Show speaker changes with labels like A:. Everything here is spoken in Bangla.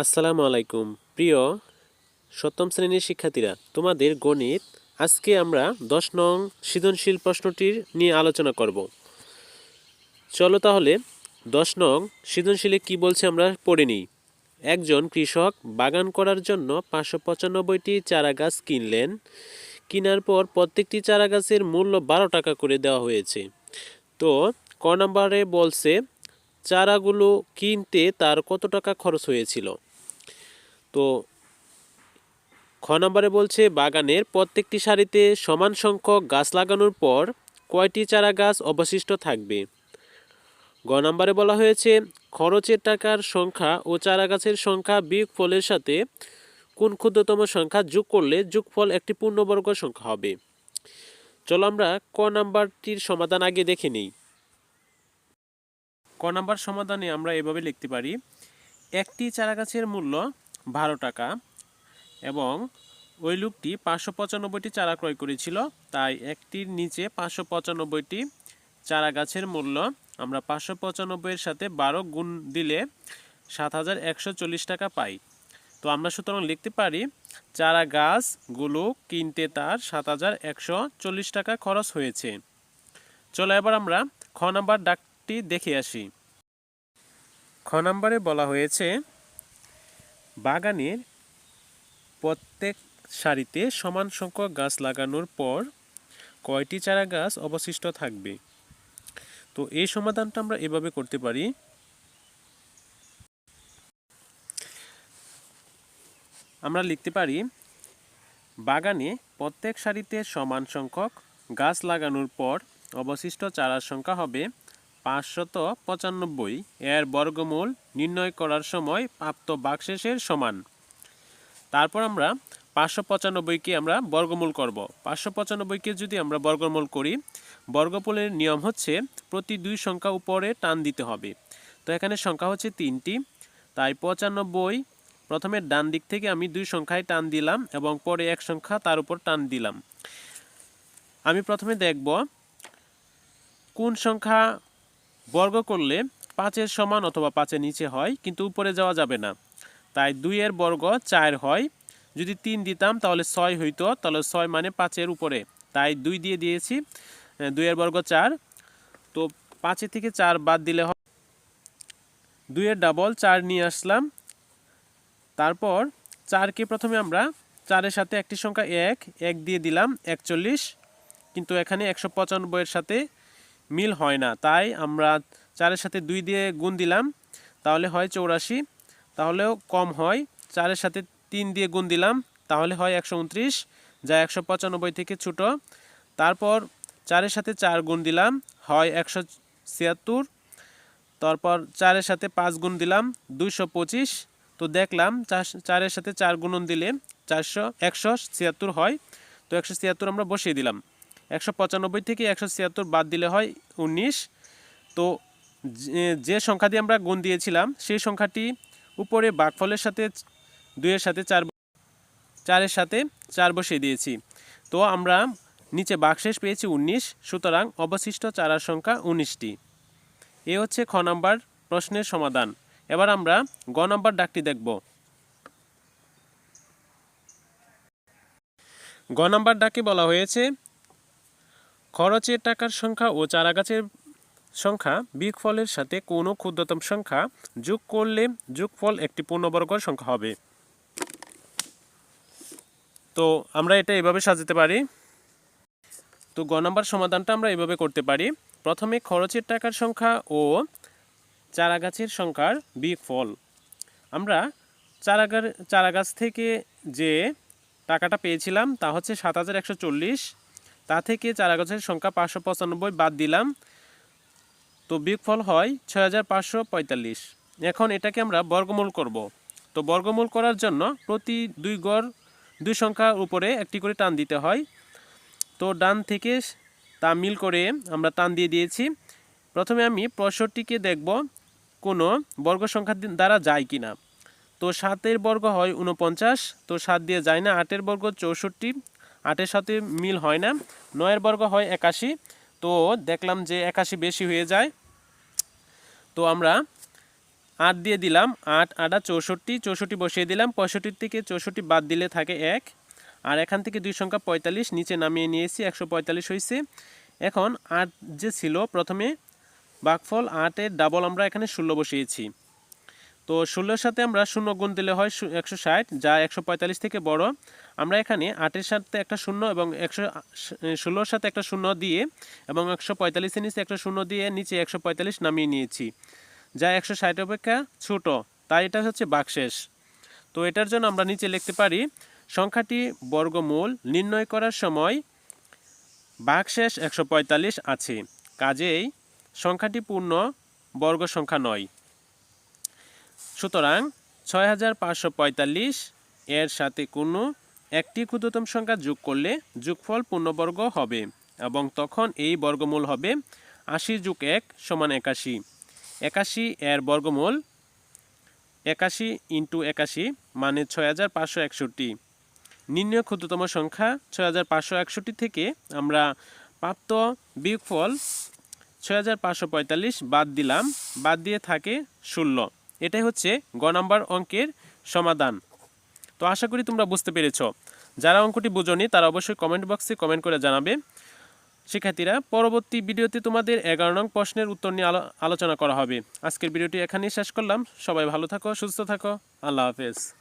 A: আসসালামু আলাইকুম। প্রিয় সপ্তম শ্রেণির শিক্ষার্থীরা, তোমাদের গণিত আজকে আমরা দশ নং সৃজনশীল প্রশ্নটির নিয়ে আলোচনা করব। চলো তাহলে দশ নং সৃজনশীলে কি বলছে আমরা পড়ে নিই। একজন কৃষক বাগান করার জন্য পাঁচশো পঁচানব্বইটি চারা গাছ কিনলেন। কেনার পর প্রত্যেকটি চারা গাছের মূল্য বারো টাকা করে দেওয়া হয়েছে। তো ক নম্বরে বলছে, চারাগুলো কিনতে তার কত টাকা খরচ হয়েছিল? তো খ নম্বরে বলছে, বাগানের প্রত্যেকটি সারিতে সমান সংখ্যক গাছ লাগানোর পর কয়টি চারা গাছ অবশিষ্ট থাকবে? গ নম্বরে বলা হয়েছে, খরচের টাকার সংখ্যা ও চারা গাছের সংখ্যা বিয়োগ ফলের সাথে কোন ক্ষুদ্রতম সংখ্যা যোগ করলে যোগফল একটি পূর্ণবর্গ সংখ্যা হবে? চলো আমরা ক নাম্বারটির সমাধান আগে দেখে নিই। ক নাম্বার সমাধানে আমরা এভাবে লিখতে পারি, একটি চারা গাছের মূল্য বারো টাকা। এবং ওই লোকটি পাঁচশো পঁচানব্বইটি চারা ক্রয় করেছিল, তাই একটির নিচে পাঁচশো পঁচানব্বইটি চারা গাছের মূল্য আমরা পাঁচশো পঁচানব্বইয়ের সাথে বারো গুণ দিলে সাত হাজার একশো চল্লিশ টাকা পাই। তো আমরা সুতরাং লিখতে পারি, চারা গাছগুলো কিনতে তার সাত হাজার একশো চল্লিশ টাকা খরচ হয়েছে। চলো এবার আমরা খ নাম্বার ডাকটি দেখে আসি। খ নাম্বারে বলা হয়েছে বাগানের প্রত্যেক সারিতে সমান সংখ্যক গাছ লাগানোর পর কয়টি চারা গাছ অবশিষ্ট থাকবে? তো এই সমাধানটা আমরা এভাবে করতে পারি। আমরা লিখতে পারি, বাগানে প্রত্যেক সারিতে সমান সংখ্যক গাছ লাগানোর পর অবশিষ্ট চারার সংখ্যা হবে পাঁচশত পঁচানব্বই এর বর্গমূল নির্ণয় করার সময় প্রাপ্ত বাকশেষের সমান। তারপর আমরা পাঁচশো পঁচানব্বইকে আমরা বর্গমূল করব। পাঁচশো পঁচানব্বইকে যদি আমরা বর্গমূল করি, বর্গমূলের নিয়ম হচ্ছে প্রতি দুই সংখ্যা উপরে টান দিতে হবে। তো এখানে সংখ্যা হচ্ছে তিনটি, তাই পঁচানব্বই প্রথমে ডান দিক থেকে আমি দুই সংখ্যায় টান দিলাম এবং পরে এক সংখ্যা তার উপর টান দিলাম। আমি প্রথমে দেখব কোন সংখ্যা বর্গ করলে পাঁচের সমান অথবা পাঁচের নিচে হয়, কিন্তু উপরে যাওয়া যাবে না। তাই দুইয়ের বর্গ চার হয়। যদি তিন দিতাম, তাহলে ছয় হইতো। তাহলে ছয় মানে পাঁচের উপরে। তাই দুই দিয়ে দিয়েছি দুইয়ের বর্গ চার। তো পাঁচের থেকে চার বাদ দিলে হয় দুইয়ের ডাবল চার নিয়ে আসলাম। তারপর চারকে প্রথমে আমরা চারের সাথে একটি সংখ্যা এক এক দিয়ে দিলাম একচল্লিশ। কিন্তু এখানে একশো পঁচানব্বইয়ের সাথে মিল হয় না। তাই আমরা চারের সাথে দুই দিয়ে গুণ দিলাম। তাহলে হয় চৌরাশি। তাহলেও কম হয়। চারের সাথে তিন দিয়ে গুণ দিলাম। তাহলে হয় একশো উনত্রিশ, যা একশো পঁচানব্বই থেকে ছোট। তারপর চারের সাথে চার গুণ দিলাম। হয় একশো ছিয়াত্তর। তারপর চারের সাথে পাঁচ গুণ দিলাম। দুইশো পঁচিশ। তো দেখলাম চার- চারের সাথে চার গুণন দিলে চারশো, একশো ছিয়াত্তর হয়। তো একশো ছিয়াত্তর আমরা বসিয়ে দিলাম। একশো পঁচানব্বই থেকে একশো ছিয়াত্তর বাদ দিলে হয় উনিশ। তো যে- সংখ্যা দিয়ে আমরা গুণ দিয়েছিলাম, সেই সংখ্যাটি উপরে বাঘফলের সাথে, দুইয়ের সাথে চার চারের সাথে চার বসিয়ে দিয়েছি। তো আমরা নিচে বাকশেষ পেয়েছি উনিশ, সুতরাং অবশিষ্ট চারার সংখ্যা উনিশটি। এ হচ্ছে খ নাম্বার প্রশ্নের সমাধান। এবার আমরা গ নাম্বার ডাকটি দেখব। গ নাম্বার ডাকে বলা হয়েছে খরচের টাকার সংখ্যা ও চারাগাছের সংখ্যা বিয়োগফলের সাথে কোনো ক্ষুদ্রতম সংখ্যা যোগ করলে যোগফল একটি পূর্ণবর্গ সংখ্যা হবে। তো আমরা এটা এভাবে সাজাতে পারি। তো গ নাম্বার সমাধানটা আমরা এভাবে করতে পারি। প্রথমে খরচের টাকার সংখ্যা ও চারাগাছের সংখ্যার বিগ ফল আমরা চারাগার, চারাগাছ থেকে যে টাকাটা পেয়েছিলাম তা হচ্ছে সাত হাজার একশো চল্লিশ। তা থেকে চারাগাছের সংখ্যা পাঁচশো পঁচানব্বই বাদ দিলাম। তো বিয়োগফল হয় ছয় হাজার পাঁচশো পঁয়তাল্লিশ। এখন এটাকে আমরা বর্গমূল করব। তো বর্গমূল করার জন্য প্রতি দুই গড় দুই সংখ্যার উপরে একটি করে টান দিতে হয়। তো ডান থেকে তা মিল করে আমরা টান দিয়ে দিয়েছি। প্রথমে আমি পঁয়ষট্টিকে দেখব কোনো বর্গ সংখ্যা দ্বারা যায় কি না তো সাতের বর্গ হয় উনপঞ্চাশ তো সাত দিয়ে যায় না, আটের বর্গ চৌষট্টি আটের সাথে মিল হয় না। নয়ের বর্গ হয় একাশি। তো দেখলাম যে একাশি বেশি হয়ে যায়। তো আমরা আট দিয়ে দিলাম। আট, আটা, চৌষট্টি। চৌষট্টি বসিয়ে দিলাম। পঁয়ষট্টির থেকে চৌষট্টি বাদ দিলে থাকে এক। আর এখান থেকে দুই সংখ্যা পঁয়তাল্লিশ, নিচে নামিয়ে নিয়েছি, একশো পঁয়তাল্লিশ হয়েছে। এখন আট যে ছিল, প্রথমে বাঘফল আটের ডাবল আমরা এখানে ষোলো বসিয়েছি। তো ষোলোর সাথে আমরা শূন্য গুণ দিলে হয় একশো ষাট, যা একশো পঁয়তাল্লিশ থেকে বড়। আমরা এখানে আটের সাথে একটা শূন্য এবং একশো ষোলোর সাথে একটা শূন্য দিয়ে এবং একশো পঁয়তাল্লিশের নিচে একটা শূন্য দিয়ে নিচে একশো পঁয়তাল্লিশ নামিয়ে নিয়েছি, যা একশো ষাট অপেক্ষা ছোট। তাই এটা হচ্ছে বাকশেষ। তো এটার জন্য আমরা নিচে লিখতে পারি, সংখ্যাটি বর্গমূল নির্ণয় করার সময় বাকশেষ একশো পঁয়তাল্লিশ আছে। কাজেই সংখ্যাটি পূর্ণ বর্গ সংখ্যা নয়। সুতরাং ছয় হাজার পাঁচশো পঁয়তাল্লিশ এর সাথে কোনো একটি ক্ষুদ্রতম সংখ্যা যোগ করলে যোগফল পূর্ণবর্গ হবে এবং তখন এই বর্গমূল হবে আশি যোগ এক সমান একাশি। একাশি এর বর্গমূল একাশি ইন্টু একাশি মানে ছয় হাজার পাঁচশো একষট্টি। নির্ণয় ক্ষুদ্রতম সংখ্যা ছয় হাজার পাঁচশো একষট্টি থেকে আমরা প্রাপ্ত বিয়োগফল ছয় হাজার পাঁচশো পঁয়তাল্লিশ বাদ দিলাম, বাদ দিয়ে থাকে ষোলো। এটাই হচ্ছে গ নাম্বার অঙ্কের সমাধান। তো আশা করি তোমরা বুঝতে পেরেছ। যারা অঙ্কটি বোঝনি, তারা অবশ্যই কমেন্ট বক্সে কমেন্ট করে জানাবে। শিক্ষার্থীরা, পরবর্তী ভিডিওতে তোমাদের এগারো নং প্রশ্নের উত্তর নিয়ে আলো- আলোচনা করা হবে। আজকের ভিডিওটি এখানেই শেষ করলাম। সবাই ভালো থাকো, সুস্থ থাকো। আল্লাহ হাফেজ।